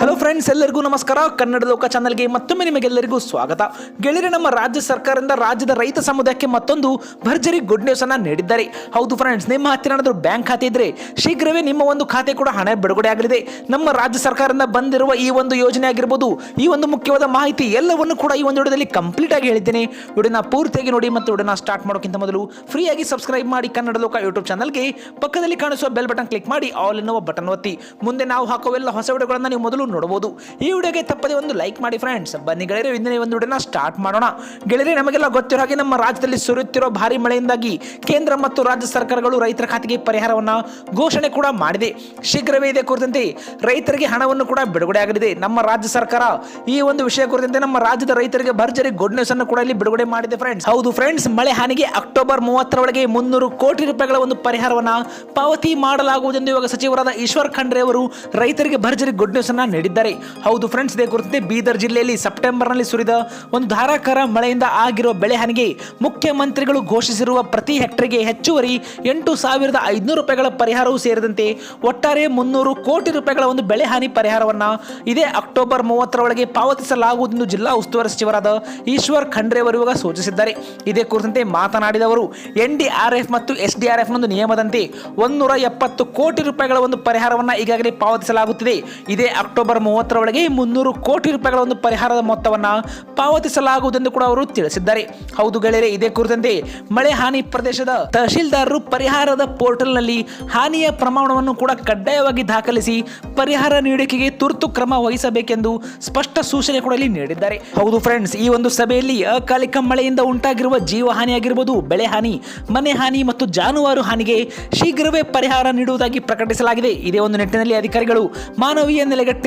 Hello friends ಎಲ್ಲರಿಗೂ ನಮಸ್ಕಾರ. ಕನ್ನಡ ಲೋಕ ಚಾನಲ್ಗೆ ಮತ್ತೊಮ್ಮೆ ನಿಮಗೆಲ್ಲರಿಗೂ ಸ್ವಾಗತ. ಗೆಳೆಯರೆ, ನಮ್ಮ ರಾಜ್ಯ ಸರ್ಕಾರದಿಂದ ರಾಜ್ಯದ ರೈತ ಸಮುದಾಯಕ್ಕೆ ಮತ್ತೊಂದು ಭರ್ಜರಿ ಗುಡ್ ನ್ಯೂಸ್ ಅನ್ನ ನೀಡಿದ್ದಾರೆ. ಹೌದು ಫ್ರೆಂಡ್ಸ್ ನಿಮ್ಮ ಹತ್ತಿರ ಬ್ಯಾಂಕ್ ಖಾತೆ ಇದ್ರೆ ಶೀಘ್ರವೇ ನಿಮ್ಮ ಒಂದು ಖಾತೆ ಕೂಡ ಹಣ ಬಿಡುಗಡೆ ಆಗಲಿದೆ. ನಮ್ಮ ರಾಜ್ಯ ಸರ್ಕಾರದಿಂದ ಬಂದಿರುವ ಈ ಒಂದು ಯೋಜನೆ ಆಗಿರ್ಬೋದು, ಈ ಒಂದು ಮುಖ್ಯವಾದ ಮಾಹಿತಿ ಎಲ್ಲವನ್ನು ಕೂಡ ಈ ಒಂದು ವಿಡಿಯೋದಲ್ಲಿ ಕಂಪ್ಲೀಟ್ ಆಗಿ ಹೇಳಿದ್ದೇನೆ. ವಿಡಿಯೋನ ಪೂರ್ತಿಯಾಗಿ ನೋಡಿ ಮತ್ತು ವಿಡಿಯೋನ ಸ್ಟಾರ್ಟ್ ಮಾಡೋಕ್ಕಿಂತ ಮೊದಲು ಫ್ರೀ ಆಗಿ ಸಬ್ಸ್ಕ್ರೈಬ್ ಮಾಡಿ ಕನ್ನಡ ಲೋಕ ಯೂಟ್ಯೂಬ್ ಚಾನಲ್ಗೆ ಪಕ್ಕದಲ್ಲಿ ಕಾಣಿಸುವ ಬೆಲ್ ಬಟನ್ ಕ್ಲಿಕ್ ಮಾಡಿ ಆಲ್ ಎನ್ನುವ ಬಟನ್ ಒತ್ತಿ. ಮುಂದೆ ನಾವು ಹಾಕುವ ಎಲ್ಲ ಹೊಸ ವಿಡಿಯೋಗಳನ್ನು ನೀವು ಮೊದಲು ನೋಡಬಹುದು. ಈ ವಿಡಿಯೋಗೆ ತಪ್ಪದೆ ಒಂದು ಲೈಕ್ ಮಾಡಿ ಫ್ರೆಂಡ್ಸ್ ಬನ್ನಿ ಗೆಳೆಯರೆ ಇಂದಿನ ಒಂದು ವಿಡಿಯೋನ ಸ್ಟಾರ್ಟ್ ಮಾಡೋಣ. ಗೆಳೆಯರೆ, ನಮಗೆಲ್ಲ ಗೊತ್ತಿರೋ ಹಾಗೆ ನಮ್ಮ ರಾಜ್ಯದಲ್ಲಿ ಸುರಿಯುತ್ತಿರೋ ಭಾರಿ ಮಳೆಯಿಂದಾಗಿ ಕೇಂದ್ರ ಮತ್ತು ರಾಜ್ಯ ಸರ್ಕಾರಗಳು ರೈತರ ಖಾತೆಗೆ ಪರಿಹಾರವನ್ನ ಘೋಷಣೆ ಕೂಡ ಮಾಡಿದೆ. ಶೀಘ್ರವೇ ಇದೆ ಕುರಿತಂತೆ ರೈತರಿಗೆ ಹಣವನ್ನು ಕೂಡ ಬಿಡುಗಡೆ ಆಗಲಿದೆ. ನಮ್ಮ ರಾಜ್ಯ ಸರ್ಕಾರ ಈ ಒಂದು ವಿಷಯ ಕುರಿತಂತೆ ನಮ್ಮ ರಾಜ್ಯದ ರೈತರಿಗೆ ಭರ್ಜರಿ ಗುಡ್ ನ್ಯೂಸ್ ಅನ್ನು ಕೂಡ ಇಲ್ಲಿ ಬಿಡುಗಡೆ ಮಾಡಿದೆ ಫ್ರೆಂಡ್ಸ್ ಹೌದು ಫ್ರೆಂಡ್ಸ್ ಮಳೆ ಹಾನಿಗೆ ಅಕ್ಟೋಬರ್ ಮೂವತ್ತರೊಳಗೆ ಮುನ್ನೂರು ಕೋಟಿ ರೂಪಾಯಿಗಳ ಒಂದು ಪರಿಹಾರವನ್ನ ಪಾವತಿ ಮಾಡಲಾಗುವುದೆಂದು ಇವಾಗ ಸಚಿವರಾದ ಈಶ್ವರ್ ಖಂಡ್ರೆ ಅವರು ರೈತರಿಗೆ ಭರ್ಜರಿ ಗುಡ್ ನ್ಯೂಸ್ ಅನ್ನ ನೀಡಿದ್ದಾರೆ. ಹೌದು ಫ್ರೆಂಡ್ಸ್ ಇದೇ ಕುರಿತಂತೆ ಬೀದರ್ ಜಿಲ್ಲೆಯಲ್ಲಿ ಸೆಪ್ಟೆಂಬರ್ನಲ್ಲಿ ಸುರಿದ ಒಂದು ಧಾರಾಕಾರ ಮಳೆಯಿಂದ ಆಗಿರುವ ಬೆಳೆ ಹಾನಿಗೆ ಮುಖ್ಯಮಂತ್ರಿಗಳು ಘೋಷಿಸಿರುವ ಪ್ರತಿ ಹೆಕ್ಟರ್ಗೆ ಹೆಚ್ಚುವರಿ ಎಂಟು ಸಾವಿರದ ಐದುನೂರು ರೂಪಾಯಿಗಳ ಪರಿಹಾರವೂ ಸೇರಿದಂತೆ ಒಟ್ಟಾರೆ ಮುನ್ನೂರು ಕೋಟಿ ರೂಪಾಯಿಗಳ ಒಂದು ಬೆಳೆ ಹಾನಿ ಪರಿಹಾರವನ್ನು ಇದೇ ಅಕ್ಟೋಬರ್ ಮೂವತ್ತರೊಳಗೆ ಪಾವತಿಸಲಾಗುವುದೆಂದು ಜಿಲ್ಲಾ ಉಸ್ತುವಾರಿ ಸಚಿವರಾದ ಈಶ್ವರ್ ಖಂಡ್ರೆ ಅವರು ಇವಾಗ ಸೂಚಿಸಿದ್ದಾರೆ. ಇದೇ ಕುರಿತಂತೆ ಮಾತನಾಡಿದವರು ಎನ್ ಡಿ ಆರ್ ಎಫ್ ಮತ್ತು ಎಸ್ ಡಿ ಆರ್ ಎಫ್ ಒಂದು ನಿಯಮದಂತೆ ಒಂದೂರ ಎಪ್ಪತ್ತು ಕೋಟಿ ರೂಪಾಯಿಗಳ ಒಂದು ಪರಿಹಾರವನ್ನು ಈಗಾಗಲೇ ಪಾವತಿಸಲಾಗುತ್ತಿದೆ. ಇದೇ ಅಕ್ಟೋಬರ್ ಮೂವತ್ತರೊಳಗೆ ಮುನ್ನೂರು ಕೋಟಿ ರೂಪಾಯಿಗಳ ಒಂದು ಪರಿಹಾರದ ಮೊತ್ತವನ್ನು ಪಾವತಿಸಲಾಗುವುದೆಂದು ಕೂಡ ಅವರು ತಿಳಿಸಿದ್ದಾರೆ. ಹೌದು ಗೆಳೆಯರೆ, ಇದೇ ಕುರಿತಂತೆ ಮಳೆ ಹಾನಿ ಪ್ರದೇಶದ ತಹಶೀಲ್ದಾರರು ಪರಿಹಾರದ ಪೋರ್ಟಲ್ನಲ್ಲಿ ಹಾನಿಯ ಪ್ರಮಾಣವನ್ನು ಕೂಡ ಕಡ್ಡಾಯವಾಗಿ ದಾಖಲಿಸಿ ಪರಿಹಾರ ನೀಡಿಕೆಗೆ ತುರ್ತು ಕ್ರಮ ವಹಿಸಬೇಕೆಂದು ಸ್ಪಷ್ಟ ಸೂಚನೆ ಕೂಡ ಇಲ್ಲಿ ನೀಡಿದ್ದಾರೆ. ಹೌದು ಫ್ರೆಂಡ್ಸ್, ಈ ಒಂದು ಸಭೆಯಲ್ಲಿ ಅಕಾಲಿಕ ಮಳೆಯಿಂದ ಉಂಟಾಗಿರುವ ಜೀವ ಹಾನಿಯಾಗಿರ್ಬೋದು, ಬೆಳೆ ಹಾನಿ, ಮನೆ ಹಾನಿ ಮತ್ತು ಜಾನುವಾರು ಹಾನಿಗೆ ಶೀಘ್ರವೇ ಪರಿಹಾರ ನೀಡುವುದಾಗಿ ಪ್ರಕಟಿಸಲಾಗಿದೆ. ಇದೇ ಒಂದು ನಿಟ್ಟಿನಲ್ಲಿ ಅಧಿಕಾರಿಗಳು ಮಾನವೀಯ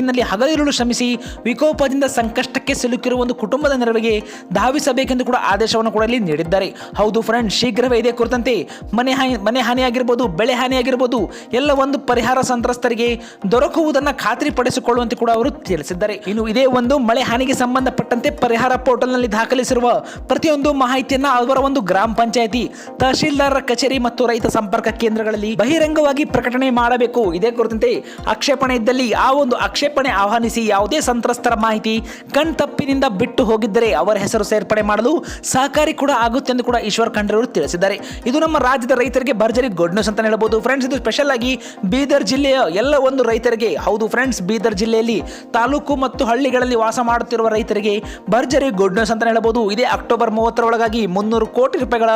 ನೆಲೆಗಟ್ಟಿನಲ್ಲಿ ಹಗಲಿರುಳು ಶ್ರಮಿಸಿ ವಿಕೋಪದಿಂದ ಸಂಕಷ್ಟಕ್ಕೆ ಸಿಲುಕಿರುವ ಒಂದು ಕುಟುಂಬದ ನೆರವಿಗೆ ಧಾವಿಸಬೇಕೆಂದು ಕೂಡ ಆದೇಶವನ್ನು ಕೂಡ ಇಲ್ಲಿ ನೀಡಿದ್ದಾರೆ. ಹೌದು ಫ್ರೆಂಡ್ ಶೀಘ್ರವೇ ಇದೇ ಕುರಿತಂತೆ ಮನೆ ಹಾನಿ, ಮನೆ ಹಾನಿಯಾಗಿರ್ಬೋದು, ಬೆಳೆ ಹಾನಿಯಾಗಿರ್ಬೋದು, ಎಲ್ಲ ಒಂದು ಪರಿಹಾರ ಸಂತ್ರಸ್ತರಿಗೆ ದೊರಕುವುದನ್ನು ಖಾತ್ರಿಪಡಿಸಿಕೊಳ್ಳುವಂತೆ ಕೂಡ ಅವರು ತಿಳಿಸಿದ್ದಾರೆ. ಇನ್ನು ಇದೇ ಒಂದು ಮಳೆ ಹಾನಿಗೆ ಸಂಬಂಧಪಟ್ಟಂತೆ ಪರಿಹಾರ ಪೋರ್ಟಲ್ನಲ್ಲಿ ದಾಖಲಿಸಿರುವ ಪ್ರತಿಯೊಂದು ಮಾಹಿತಿಯನ್ನು ಅವರ ಒಂದು ಗ್ರಾಮ ಪಂಚಾಯತಿ, ತಹಶೀಲ್ದಾರರ ಕಚೇರಿ ಮತ್ತು ರೈತ ಸಂಪರ್ಕ ಕೇಂದ್ರಗಳಲ್ಲಿ ಬಹಿರಂಗವಾಗಿ ಪ್ರಕಟಣೆ ಮಾಡಬೇಕು. ಇದೇ ಕುರಿತಂತೆ ಆಕ್ಷೇಪಣೆ ಇದ್ದಲ್ಲಿ ಆ ಒಂದು ಆಕ್ಷೇಪಣೆ ಆಹ್ವಾನಿಸಿ ಯಾವುದೇ ಸಂತ್ರಸ್ತರ ಮಾಹಿತಿ ಕಣ್ತಪ್ಪಿನಿಂದ ಬಿಟ್ಟು ಹೋಗಿದ್ದರೆ ಅವರ ಹೆಸರು ಸೇರ್ಪಡೆ ಮಾಡಲು ಸಹಕಾರಿ ಕೂಡ ಆಗುತ್ತೆ ಎಂದು ಕೂಡ ಈಶ್ವರ್ ಖಂಡ್ರೆ ಅವರು ತಿಳಿಸಿದ್ದಾರೆ. ಇದು ನಮ್ಮ ರಾಜ್ಯದ ರೈತರಿಗೆ ಭರ್ಜರಿ ಗುಡ್ ನ್ಯೂಸ್ ಅಂತ ಹೇಳಬಹುದು ಫ್ರೆಂಡ್ಸ್ ಇದು ಸ್ಪೆಷಲ್ ಆಗಿ ಬೀದರ್ ಜಿಲ್ಲೆಯ ಎಲ್ಲ ಒಂದು ರೈತರಿಗೆ, ಹೌದು ಫ್ರೆಂಡ್ಸ್ ಬೀದರ್ ಜಿಲ್ಲೆಯಲ್ಲಿ ತಾಲೂಕು ಮತ್ತು ಹಳ್ಳಿಗಳಲ್ಲಿ ವಾಸ ಮಾಡುತ್ತಿರುವ ರೈತರಿಗೆ ಭರ್ಜರಿ ಗುಡ್ ನ್ಯೂಸ್ ಅಂತ ಹೇಳಬಹುದು ಇದೇ ಅಕ್ಟೋಬರ್ ಮೂವತ್ತರೊಳಗಾಗಿ ಮುನ್ನೂರು ಕೋಟಿ ರೂಪಾಯಿಗಳ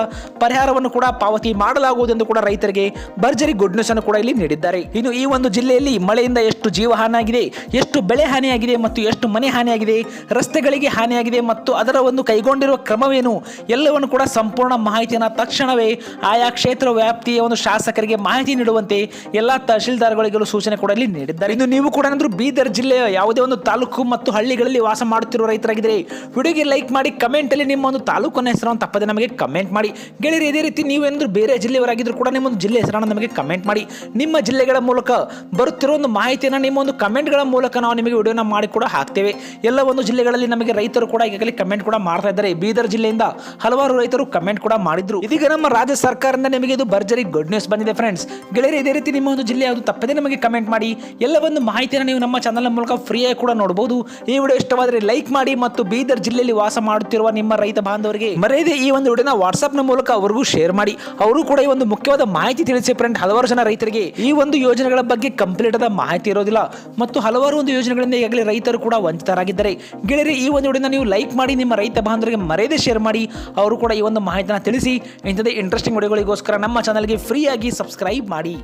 ಪರಿಹಾರವನ್ನು ಕೂಡ ಪಾವತಿ ಮಾಡಲಾಗುವುದೆಂದು ಕೂಡ ರೈತರಿಗೆ ಭರ್ಜರಿ ಗುಡ್ ನ್ಯೂಸ್ ಅನ್ನು ಕೂಡ ಇಲ್ಲಿ ನೀಡಿದ್ದಾರೆ. ಇನ್ನು ಈ ಒಂದು ಜಿಲ್ಲೆಯಲ್ಲಿ ಮಳೆಯಿಂದ ಎಷ್ಟು ಜೀವ ಹಾನಿಯಾಗಿದೆ ಎಷ್ಟು ಬೆಳೆ ಹಾನಿಯಾಗಿದೆ ಮತ್ತು ಎಷ್ಟು ಮನೆ ಹಾನಿಯಾಗಿದೆ, ರಸ್ತೆಗಳಿಗೆ ಹಾನಿಯಾಗಿದೆ ಮತ್ತು ಅದರ ಒಂದು ಕೈಗೊಂಡಿರುವ ಕ್ರಮವೇನು, ಎಲ್ಲವನ್ನು ಕೂಡ ಸಂಪೂರ್ಣ ಮಾಹಿತಿಯನ್ನು ತಕ್ಷಣವೇ ಆಯಾ ಕ್ಷೇತ್ರ ವ್ಯಾಪ್ತಿಯ ಒಂದು ಶಾಸಕರಿಗೆ ಮಾಹಿತಿ ನೀಡುವಂತೆ ಎಲ್ಲ ತಹಶೀಲ್ದಾರ್ಗಳಿಗೂ ಸೂಚನೆ ಕೂಡ ಇಲ್ಲಿ ನೀಡಿದ್ದಾರೆ. ಇನ್ನು ನೀವು ಕೂಡ ಏನಾದರೂ ಬೀದರ್ ಜಿಲ್ಲೆಯ ಯಾವುದೇ ಒಂದು ತಾಲೂಕು ಮತ್ತು ಹಳ್ಳಿಗಳಲ್ಲಿ ವಾಸ ಮಾಡುತ್ತಿರುವ ರೈತರಾಗಿದ್ದರೆ ವಿಡಿಯೋಗೆ ಲೈಕ್ ಮಾಡಿ ಕಮೆಂಟಲ್ಲಿ ನಿಮ್ಮ ಒಂದು ತಾಲೂಕನ್ನ ಹೆಸರನ್ನು ತಪ್ಪದೆ ನಮಗೆ ಕಮೆಂಟ್ ಮಾಡಿ. ಗೆಳೆಯರು, ಇದೇ ರೀತಿ ನೀವೇನಾದರೂ ಬೇರೆ ಜಿಲ್ಲೆಯವರಾಗಿದ್ದರೂ ಕೂಡ ನಿಮ್ಮ ಒಂದು ಜಿಲ್ಲೆ ಹೆಸರನ್ನು ನಮಗೆ ಕಮೆಂಟ್ ಮಾಡಿ. ನಿಮ್ಮ ಜಿಲ್ಲೆಗಳ ಮೂಲಕ ಬರುತ್ತಿರುವ ಒಂದು ಮಾಹಿತಿಯನ್ನು, ನಿಮ್ಮ ಒಂದು ಕಮೆಂಟ್ಗಳ ಮೂಲಕ ನಾವು ನಿಮಗೆ ವಿಡಿಯೋನ ಮಾಡಿ ಕೂಡ ಹಾಕ್ತೇವೆ. ಎಲ್ಲ ಒಂದು ಜಿಲ್ಲೆಗಳಲ್ಲಿ ನಮಗೆ ರೈತರು ಕೂಡ ಈಗಾಗಲೇ ಕಮೆಂಟ್ ಕೂಡ ಮಾಡ್ತಾ ಇದ್ದಾರೆ. ಬೀದರ್ ಜಿಲ್ಲೆಯಿಂದ ಹಲವಾರು ರೈತರು ಕಮೆಂಟ್ ಕೂಡ ಮಾಡಿದ್ರು. ಇದೀಗ ನಮ್ಮ ರಾಜ್ಯ ಸರ್ಕಾರದಿಂದ ನಿಮಗೆ ಇದು ಭರ್ಜರಿ ಗುಡ್ ನ್ಯೂಸ್ ಬಂದಿದೆ ಫ್ರೆಂಡ್ಸ್ ಗೆಳೆಯರು, ಇದೇ ರೀತಿ ನಿಮ್ಮ ಒಂದು ಜಿಲ್ಲೆ ಯಾವುದು ತಪ್ಪದೇ ನಮಗೆ ಕಮೆಂಟ್ ಮಾಡಿ. ಎಲ್ಲ ಒಂದು ಮಾಹಿತಿಯನ್ನು ನೀವು ನಮ್ಮ ಚಾನಲ್ ಮೂಲಕ ಫ್ರೀಯಾಗಿ ಕೂಡ ನೋಡಬಹುದು. ಈ ವಿಡಿಯೋ ಇಷ್ಟವಾದರೆ ಲೈಕ್ ಮಾಡಿ ಮತ್ತು ಬೀದರ್ ಜಿಲ್ಲೆಯಲ್ಲಿ ವಾಸ ಮಾಡುತ್ತಿರುವ ನಿಮ್ಮ ರೈತ ಬಾಂಧವರಿಗೆ ಮರೆಯದೆ ಈ ಒಂದು ವಿಡಿಯೋನ ವಾಟ್ಸ್ಆಪ್ನ ಮೂಲಕ ಅವರಿಗೂ ಶೇರ್ ಮಾಡಿ. ಅವರು ಕೂಡ ಈ ಒಂದು ಮುಖ್ಯವಾದ ಮಾಹಿತಿ ತಿಳಿಸಿ ಫ್ರೆಂಡ್ ಹಲವಾರು ಜನ ರೈತರಿಗೆ ಈ ಒಂದು ಯೋಜನೆಗಳ ಬಗ್ಗೆ ಕಂಪ್ಲೀಟ್ ಆದ ಮಾಹಿತಿ ಇರೋದಿಲ್ಲ. ಮತ್ತು ಹಲವಾರು ಒಂದು ಯೋಜನೆಗಳಿಂದ ಈಗಾಗಲೇ ರೈತರು ಕೂಡ ವಂಚಿತರಾಗಿದ್ದಾರೆ. ಗೆಳೆಯರಿ, ಈ ಒಂದು ವಿಡಿಯೋನ ನೀವು ಲೈಕ್ ಮಾಡಿ, ನಿಮ್ಮ ರೈತ ಬಾಂಧವರಿಗೆ ಮರೆಯದೆ ಶೇರ್ ಮಾಡಿ, ಅವರು ಕೂಡ ಈ ಒಂದು ಮಾಹಿತಿನ ತಿಳಿಸಿ. ಇಂಥದೇ ಇಂಟ್ರೆಸ್ಟಿಂಗ್ ವಿಡಿಯೋಗಳಿಗೋಸ್ಕರ ನಮ್ಮ ಚಾನಲ್ಗೆ ಫ್ರೀಯಾಗಿ ಸಬ್ಸ್ಕ್ರೈಬ್ ಮಾಡಿ.